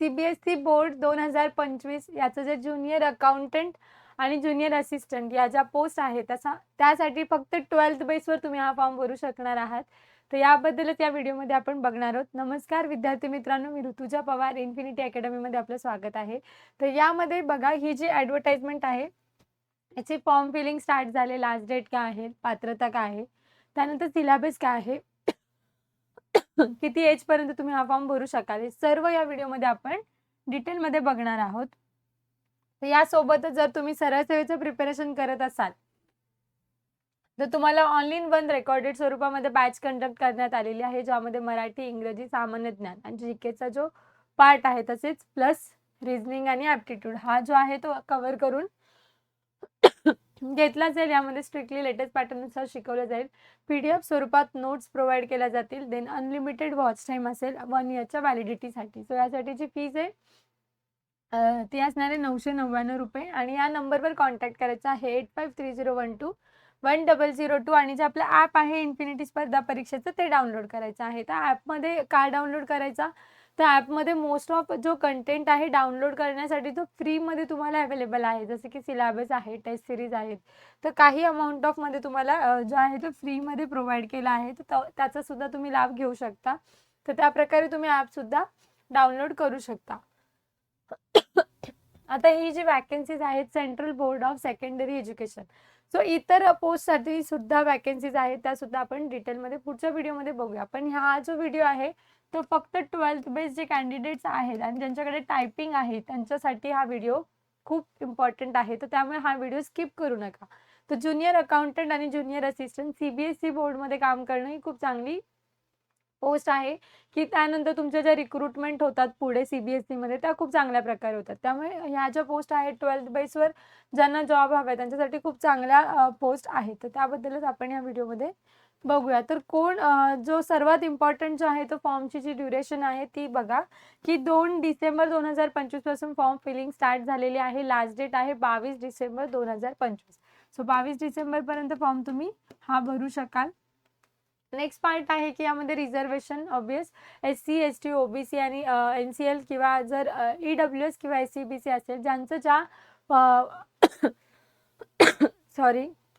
CBSE board दोन हजार पंचवीस याचं जे ज्युनियर अकाउंटंट आणि ज्युनियर असिस्टंट या ज्या पोस्ट आहेत त्याचा त्यासाठी फक्त ट्वेल्थ बेसवर तुम्ही हा फॉर्म भरू शकणार आहात. तर याबद्दलच या व्हिडिओमध्ये आपण बघणार आहोत. नमस्कार विद्यार्थी मित्रांनो मी ऋतुजा पवार इन्फिनिटी अकॅडमीमध्ये आपलं स्वागत आहे. तर यामध्ये बघा ही जी ॲडव्हर्टाइजमेंट आहे याची फॉर्म फिलिंग स्टार्ट झाले लास्ट डेट काय आहे पात्रता काय आहे त्यानंतर सिलेबस काय आहे किती एज पर्यंत तुम्ही हा फॉर्म भरू शकाल हे सर्व या व्हिडिओमध्ये आपण डिटेलमध्ये बघणार आहोत. तर यासोबतच जर तुम्ही सरळ सेवेचं प्रिपरेशन करत असाल तर तुम्हाला ऑनलाईन वन रेकॉर्डेड स्वरूपामध्ये बॅच कंडक्ट करण्यात आलेली आहे ज्यामध्ये मराठी इंग्रजी सामान्य ज्ञान आणि जीकेचा जो पार्ट आहे तसेच प्लस रिझनिंग आणि ॲप्टिट्यूड हा जो आहे तो कव्हर करून घेतला जाईल. यामध्ये स्ट्रिक्टली लेटेस्ट पॅटर्ननुसार शिकवलं जाईल. पी डी एफ स्वरूपात नोट्स प्रोव्हाइड केल्या जातील. देन अनलिमिटेड वॉच टाईम असेल. वन इयरच्या व्हॅलिडिटीसाठी सो यासाठी जी फीज आहे ती असणार आहे नऊशे नव्याण्णव रुपये. आणि या नंबरवर कॉन्टॅक्ट करायचा आहे eight five three zero one two one double zero two आणि जे आपलं ॲप आहे इन्फिनिटी स्पर्धा परीक्षेचं ते डाउनलोड करायचं आहे. त्या ॲपमध्ये काय डाउनलोड करायचा? तर ॲपमध्ये मोस्ट ऑफ जो कंटेंट आहे डाउनलोड करण्यासाठी तो फ्रीमध्ये तुम्हाला अवेलेबल आहे. जसं की सिलेबस आहे टेस्ट सिरीज आहेत. तर काही अमाऊंट ऑफमध्ये तुम्हाला जो आहे तो फ्रीमध्ये प्रोव्हाइड केला आहे. तर त्याचासुद्धा त्याचा सुद्धा तुम्ही लाभ घेऊ शकता. तर त्या प्रकारे तुम्ही ॲपसुद्धा डाउनलोड करू शकता. आता ही जी वॅकन्सीज आहेत central board of secondary education so इतर पोस्टसाठी सुद्धा वॅकन्सीज आहेत. त्या सुद्धा आपण डिटेलमध्ये पुढच्या व्हिडिओमध्ये बघूया. पण हा जो व्हिडिओ आहे तर फक्त ट्वेल्थ बेस जे कॅन्डिडेट्स आहेत आणि ज्यांच्याकडे टायपिंग आहे त्यांच्यासाठी हा व्हिडिओ खूप इम्पॉर्टंट आहे. तर त्यामुळे हा व्हिडिओ स्किप करू नका. तर ज्युनियर अकाउंटंट आणि ज्युनियर असिस्टंट सीबीएसई बोर्डमध्ये काम करणं ही खूप चांगली पोस्ट आहे. की त्यानंतर तुमच्या ज्या रिक्रुटमेंट होतात पुढे सीबीएसई मध्ये त्या खूप चांगल्या प्रकारे होतात. त्यामुळे ह्या ज्या पोस्ट आहेत ट्वेल्थ बेसवर ज्यांना जॉब हवा आहे त्यांच्यासाठी खूप चांगल्या पोस्ट आहेत. तर त्याबद्दलच आपण या व्हिडिओमध्ये बघूया. तर कोण जो सर्वात इम्पॉर्टंट जो आहे तो फॉर्मची जी ड्युरेशन आहे ती बघा. की दोन डिसेंबर दोन हजार पंचवीसपासून फॉर्म फिलिंग स्टार्ट झालेली आहे. लास्ट डेट आहे बावीस डिसेंबर दोन हजार पंचवीस. सो बावीस डिसेंबर पर्यंत फॉर्म तुम्ही हा भरू शकाल. नेक्स्ट पार्ट आहे की यामध्ये reservation obvious S C S T OBC आणि एन सी एल किंवा जर ई डब्ल्यू एस किंवा एस सी बी सी असेल ज्यांचं ज्या सॉरी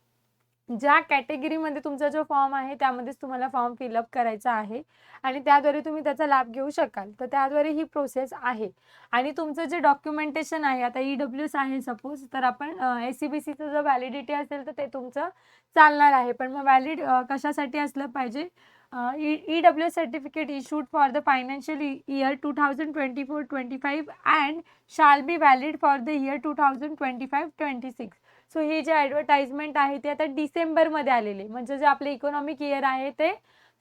ज्या कॅटेगरीमध्ये तुमचा जो फॉर्म आहे त्यामध्येच तुम्हाला फॉर्म फिलअप करायचा आहे. आणि त्याद्वारे तुम्ही त्याचा लाभ घेऊ शकाल. तर त्याद्वारे ही प्रोसेस आहे. आणि तुमचं जे डॉक्युमेंटेशन आहे आता ई डब्ल्यू एस आहे सपोज तर आपण एस सी बी सीचं जर व्हॅलिडिटी असेल तर ते तुमचं चालणार आहे. पण मग व्हॅलिड कशासाठी असलं पाहिजे? E W S certificate issued for the financial year two thousand twenty four twenty five and shall be valid for the year two thousand twenty five twenty six so ही जी ॲडव्हर्टाइजमेंट आहे ती आता डिसेंबरमध्ये आलेली. म्हणजे जे आपले इकॉनॉमिक इयर आहे ते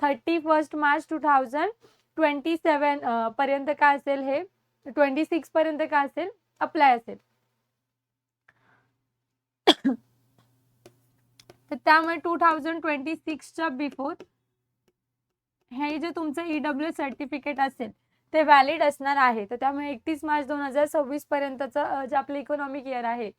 thirty first March two thousand twenty seven पर्यंत काय असेल हे? ट्वेंटी सिक्स पर्यंत काय असेल? अप्लाय असेल. तर त्यामुळे टू थाउजंड ट्वेंटी सिक्सच्या बिफोर हे जे तुमचं ई डब्ल्यू सर्टिफिकेट असेल ते व्हॅलिड असणार आहे. तर त्यामुळे एकतीस मार्च दोन हजार सव्वीस पर्यंतचं जे आपलं इकॉनॉमिक इयर आहे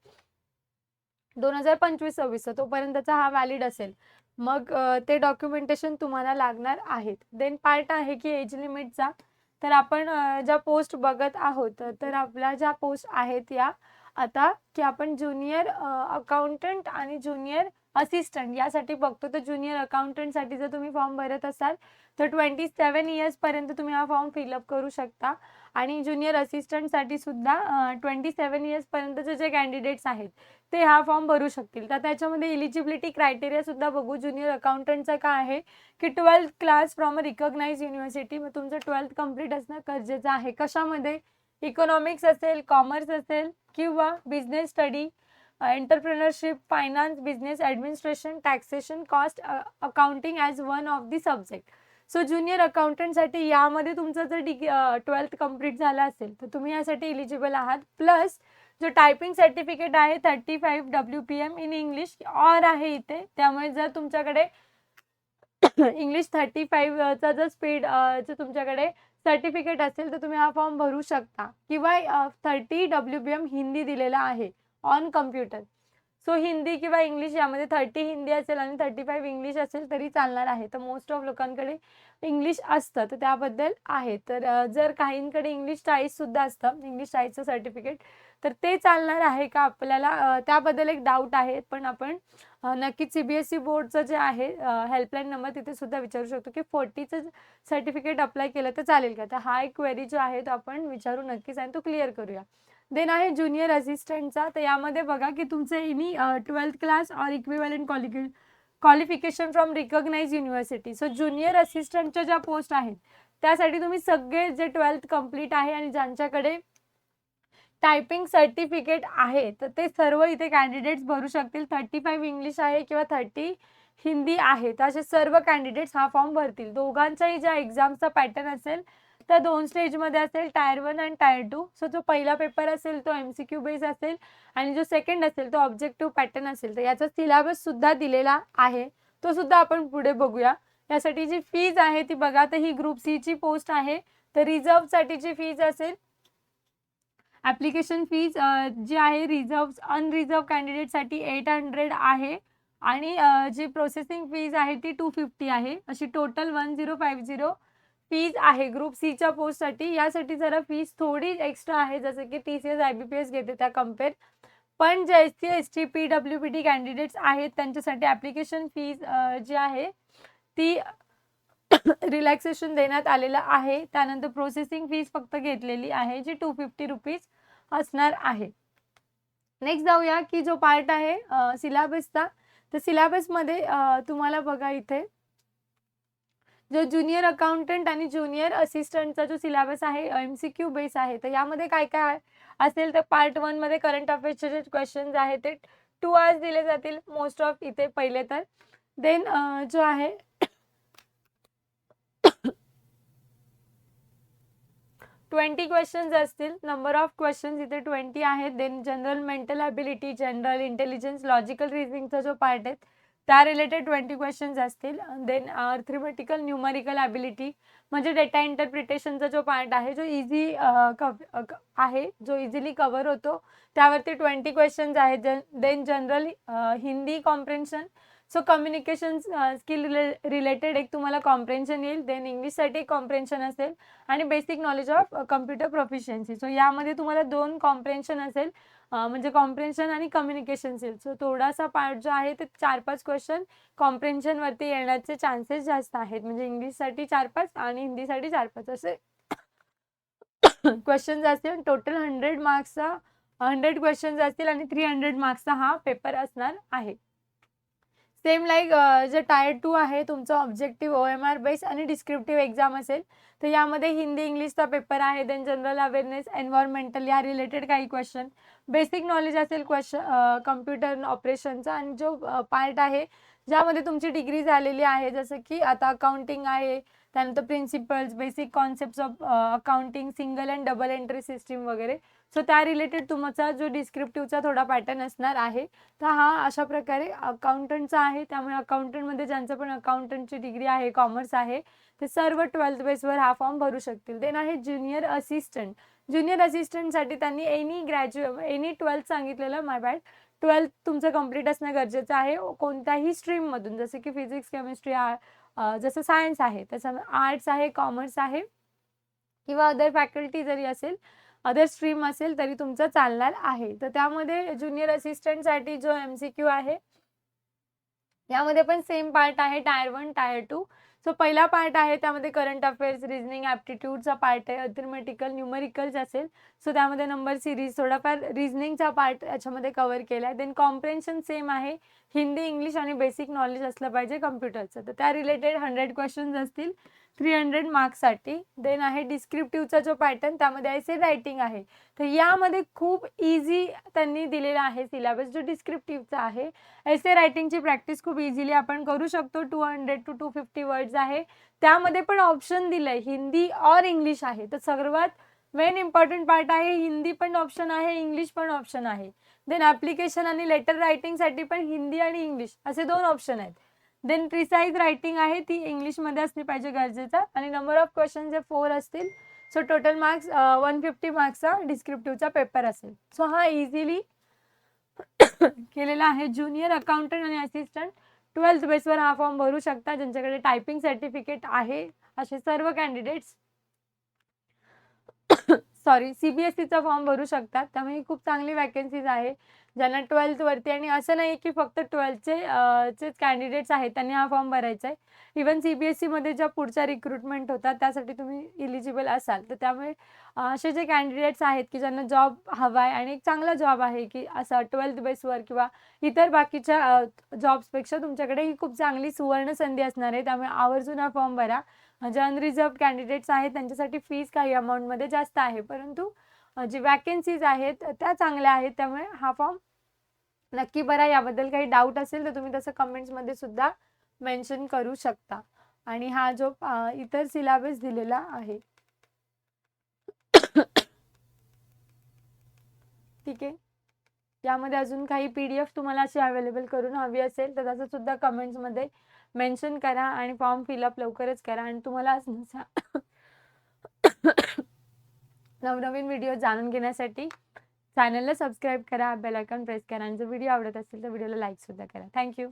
दोन हजार पंचवीस सव्वीस तोपर्यंतचा हा व्हॅलिड असेल. मग ते डॉक्युमेंटेशन तुम्हाला लागणार आहेत. देन पार्ट आहे की एज लिमिटचा तर आपण ज्या पोस्ट बघत आहोत तर आपल्या ज्या पोस्ट आहेत या आता की आपण ज्युनियर अकाउंटंट आणि ज्युनियर असिस्टंट यासाठी बघतो. तर ज्युनियर अकाउंटंटसाठी जर तुम्ही फॉर्म भरत असाल तर ट्वेंटी सेवन इयर्सपर्यंत तुम्ही हा फॉर्म फिलअप करू शकता. आणि ज्युनियर असिस्टंटसाठी सुद्धा ट्वेंटी सेवन इयर्सपर्यंतचे जे कॅन्डिडेट्स आहेत ते हा फॉर्म भरू शकतील. तर त्याच्यामध्ये इलिजिबिलिटी क्रायटेरिया सुद्धा बघू. ज्युनियर अकाउंटंटचं काय आहे? की twelfth class from a recognise university मग तुमचं ट्वेल्थ कंप्लीट असणं गरजेचं आहे. कशामध्ये? इकॉनॉमिक्स असेल कॉमर्स असेल किंवा business study entrepreneurship finance business administration taxation cost accounting as one of the subject so junior अकाउंटंटसाठी यामध्ये तुमचं जर डिग्री ट्वेल्थ कंप्लीट झालं असेल तर तुम्ही यासाठी इलिजिबल आहात. प्लस जो टायपिंग सर्टिफिकेट आहे thirty five W P M in English or आहे इथे. त्यामुळे जर तुमच्याकडे इंग्लिश थर्टी फाईव्हचा जर स्पीड जर तुमच्याकडे सर्टिफिकेट असेल तर तुम्ही हा फॉर्म भरू शकता. किंवा thirty W B M Hindi दिलेला आहे ऑन कम्प्युटर सो हिंदी किंवा इंग्लिश यामध्ये थर्टी हिंदी असेल आणि थर्टी फाईव्ह इंग्लिश असेल तरी चालणार आहे. तर मोस्ट ऑफ लोकांकडे इंग्लिश असतं तर त्याबद्दल आहे. तर जर काहींकडे इंग्लिश चाळीस सुद्धा असतं इंग्लिश चाळीसचं सर्टिफिकेट तर ते चालणार आहे का आपल्याला? त्याबद्दल एक डाऊट आहे पण आपण नक्कीच सी बी एस ई बोर्डचं जे आहे हेल्पलाईन नंबर तिथे सुद्धा विचारू शकतो की फोर्टीचं सर्टिफिकेट अप्लाय केलं तर चालेल का? तर हा एक क्वेरी जो आहे तो आपण विचारू नक्कीच आणि तो क्लिअर करूया. देन आहे ज्युनियर असिस्टंटचा. तर यामध्ये बघा की तुमचं any twelfth class or equivalent क्वालिफि qualification from recognise university so junior असिस्टंटच्या ज्या पोस्ट आहेत त्यासाठी तुम्ही सगळे जे ट्वेल्थ कंप्लीट आहे आणि ज्यांच्याकडे टायपिंग सर्टिफिकेट आहे तर ते सर्व इथे कॅन्डिडेट्स भरू शकतील. थर्टी फाईव्ह इंग्लिश आहे किंवा थर्टी हिंदी आहे तर असे सर्व कॅन्डिडेट्स हा फॉर्म भरतील. दोघांचाही ज्या एक्झामचा पॅटर्न असेल तर दोन स्टेजमध्ये असेल टायर वन आणि टायर टू सो जो पहिला पेपर असेल तो एम सी क्यू बेस असेल आणि जो सेकंड असेल तो ऑब्जेक्टिव्ह पॅटर्न असेल. तर याचा सिलेबस सुद्धा दिलेला आहे. तो सुद्धा आपण पुढे बघूया. यासाठी जी फीज आहे ती बघा. तर ही ग्रुप सी ची पोस्ट आहे. तर रिझर्वसाठीची फीज असेल ॲप्लिकेशन फीज जी आहे रिझर्व अनरिझर्व कॅन्डिडेटसाठी एट हंड्रेड आहे. आणि जी प्रोसेसिंग फीज आहे ती टू फिफ्टी आहे. अशी total one zero five zero fees आहे. ग्रुप सीच्या पोस्टसाठी यासाठी जरा फीज थोडी एक्स्ट्रा आहे. जसं की T C S I B P S घेते त्या कंपेअर पण जे S C S T P W P T candidates आहेत त्यांच्यासाठी ॲप्लिकेशन फीज जी आहे ती रिलॅक्सेशन देण्यात आलेलं आहे. त्यानंतर प्रोसेसिंग फीज फक्त घेतलेली आहे जी टू फिफ्टी रुपीज असणार आहे. नेक्स्ट जाऊया की जो पार्ट आहे सिलेबसचा तर सिलेबसमध्ये तुम्हाला बघा इथे जो ज्युनियर अकाउंटंट आणि ज्युनियर असिस्टंटचा जो सिलेबस आहे एम सी क्यू बेस आहे तर यामध्ये काय काय असेल तर पार्ट वनमध्ये करंट अफेअर्सचे जे क्वेश्चन्स आहेत ते टू आवर्स दिले जातील मोस्ट ऑफ इथे पहिले तर. देन जो आहे ट्वेंटी क्वेश्चन्स असतील नंबर ऑफ क्वेश्चन्स इथे ट्वेंटी आहेत then general mental ability general intelligence logical रिझनिंगचा जो पार्ट आहे त्या रिलेटेड ट्वेंटी क्वेश्चन्स असतील. देन अर्थमेटिकल न्यूमरिकल ॲबिलिटी म्हणजे डेटा इंटरप्रिटेशनचा जो पार्ट आहे जो इझी uh, uh, आहे जो इझिली कव्हर होतो त्यावरती ट्वेंटी क्वेश्चन्स आहेत. जन then general Hindi comprehension so communication skill related एक तुम्हाला कॉम्प्रेन्शन येईल. देन इंग्लिशसाठी कॉम्प्रेन्शन असेल. आणि basic knowledge of computer proficiency so यामध्ये तुम्हाला दोन कॉम्प्रेन्शन असेल. म्हणजे कॉम्प्रेन्शन आणि कम्युनिकेशन स्किल सो थोडासा पार्ट जो आहे ते चार पाच क्वेश्चन कॉम्प्रेन्शनवरती येण्याचे चान्सेस जास्त आहेत. म्हणजे इंग्लिशसाठी चार पाच आणि हिंदीसाठी चार पाच असे क्वेश्चन्स असतील. टोटल हंड्रेड मार्क्सचा हंड्रेड क्वेश्चन्स असतील आणि थ्री हंड्रेड मार्क्सचा हा पेपर असणार आहे. सेम लाईक uh, जे टायर टू आहे तुमचं objective O M R base आणि डिस्क्रिप्टिव्ह एक्झाम असेल तर यामध्ये हिंदी इंग्लिशचा पेपर आहे देन जनरल अवेअरनेस एन्व्हायरमेंटल या रिलेटेड काही क्वेश्चन बेसिक नॉलेज असेल क्वेश्चन कम्प्युटर ऑपरेशनचा आणि जो uh, पार्ट आहे ज्यामध्ये तुमची डिग्री झालेली आहे जसं की आता अकाउंटिंग आहे त्यानंतर principles basic concept of accounting single and double entry system वगैरे. सो त्या रिलेटेड तुमचा जो डिस्क्रिप्टिव्हचा थोडा पॅटर्न असणार आहे तर हा अशा प्रकारे अकाउंटंटचा आहे. त्यामुळे अकाउंटंटमध्ये ज्यांचं पण अकाउंटंटची डिग्री आहे कॉमर्स आहे ते सर्व ट्वेल्थ बेसवर हा फॉर्म भरू शकतील. देन आहे ज्युनियर असिस्टंट ज्युनियर असिस्टंटसाठी त्यांनी एनी ग्रॅज्युएट एनी ट्वेल्थ सांगितलेलं माय बॅड ट्वेल्थ तुमचं कंप्लीट असणं गरजेचं आहे. कोणत्याही स्ट्रीममधून जसं की फिजिक्स केमिस्ट्री जसं सायन्स आहे तसं आर्ट्स आहे कॉमर्स आहे किंवा अदर फॅकल्टी जरी असेल अदर स्ट्रीम असेल तरी तुमचं चालणार आहे. तर त्यामध्ये ज्युनियर असिस्टंटसाठी जो एम सी क्यू आहे यामध्ये पण सेम पार्ट आहे tier one tier two so पहिला पार्ट आहे त्यामध्ये करंट अफेअर्स रिजनिंग ॲप्टिट्यूडचा पार्ट आहे अथमेटिकल न्यूमरिकल्स असेल. सो त्यामध्ये नंबर सिरीज थोडाफार रिजनिंगचा पार्ट याच्यामध्ये कव्हर केला आहे देन कॉम्प्रेन्शन सेम आहे. हिंदी इंग्लिश आणि बेसिक नॉलेज असलं पाहिजे कम्प्युटरचं तर त्या रिलेटेड हंड्रेड क्वेश्चन्स असतील. थ्री हंड्रेड मार्क्ससाठी देन आहे डिस्क्रिप्टिव्हचा जो पॅटर्न त्यामध्ये ऐसे रायटिंग आहे. तर यामध्ये खूप इझी त्यांनी दिलेला आहे सिलेबस जो डिस्क्रिप्टिव्हचा आहे. एसे रायटिंगची प्रॅक्टिस खूप इझिली आपण करू शकतो. Two hundred two two fifty words आहे. त्यामध्ये पण ऑप्शन दिलंय हिंदी और इंग्लिश आहे. तर सर्वात मेन इम्पॉर्टंट पार्ट आहे हिंदी पण ऑप्शन आहे इंग्लिश पण ऑप्शन आहे. देन ॲप्लिकेशन आणि लेटर रायटिंगसाठी पण हिंदी आणि इंग्लिश असे दोन ऑप्शन आहेत. देन प्रिसाईज रायटिंग आहे ती इंग्लिशमध्ये असली पाहिजे गरजेचं. आणि नंबर ऑफ क्वेश्चन जे फोर असतील. So total marks one fifty मार्क्सचा डिस्क्रिप्टिव्हचा पेपर असेल. सो हा इझिली केलेला आहे. ज्युनियर अकाउंटंट आणि असिस्टंट ट्वेल्थ बेसवर हा फॉर्म भरू शकता. ज्यांच्याकडे टायपिंग सर्टिफिकेट आहे असे सर्व कॅन्डिडेट्स सॉरी सीबीएसईचा फॉर्म भरू शकतात त्यामुळे खूप चांगली वॅकन्सीज आहे. ज्यांना ट्वेल्थ वरती आणि असं नाही की फक्त ट्वेल्थचे चेच कॅन्डिडेट्स आहेत. त्यांनी हा फॉर्म भरायचा आहे. इवन सीबीएसई मध्ये ज्या पुढच्या रिक्रुटमेंट होतात त्यासाठी तुम्ही इलिजिबल असाल. तर त्यामुळे असे जे कॅन्डिडेट्स आहेत की ज्यांना जॉब हवा आहे आणि एक चांगला जॉब आहे की असं ट्वेल्थ बेसवर किंवा इतर बाकीच्या जॉब्सपेक्षा तुमच्याकडे ही खूप चांगली सुवर्ण संधी असणार आहे. त्यामुळे आवर्जून हा फॉर्म भरा. जे अनरिझर्व कॅन्डिडेट्स आहेत त्यांच्यासाठी फीस काही अमाऊंटमध्ये जास्त आहे. परंतु जी वॅकेन्सीज आहेत त्या चांगल्या आहेत. त्यामुळे हा फॉर्म नक्की भरा. याबद्दल काही डाऊट असेल तर तुम्ही तसं कमेंट्समध्ये सुद्धा मेन्शन करू शकता. आणि हा जो इतर सिलेबस दिलेला आहे. ठीक आहे? यामध्ये अजून काही पी डी एफ तुम्हाला अशी अवेलेबल करून हवी असेल तर त्याचं सुद्धा कमेंट्समध्ये मेन्शन करा आणि फॉर्म फिलअप लवकरच करा. आणि तुम्हाला नवनवीन व्हिडिओ जाणून घेण्यासाठी चॅनलला सबस्क्राईब करा बेल आयकॉन प्रेस करा. आणि जर व्हिडिओ आवडत असेल तर व्हिडिओला लाईक सुद्धा करा. थँक्यू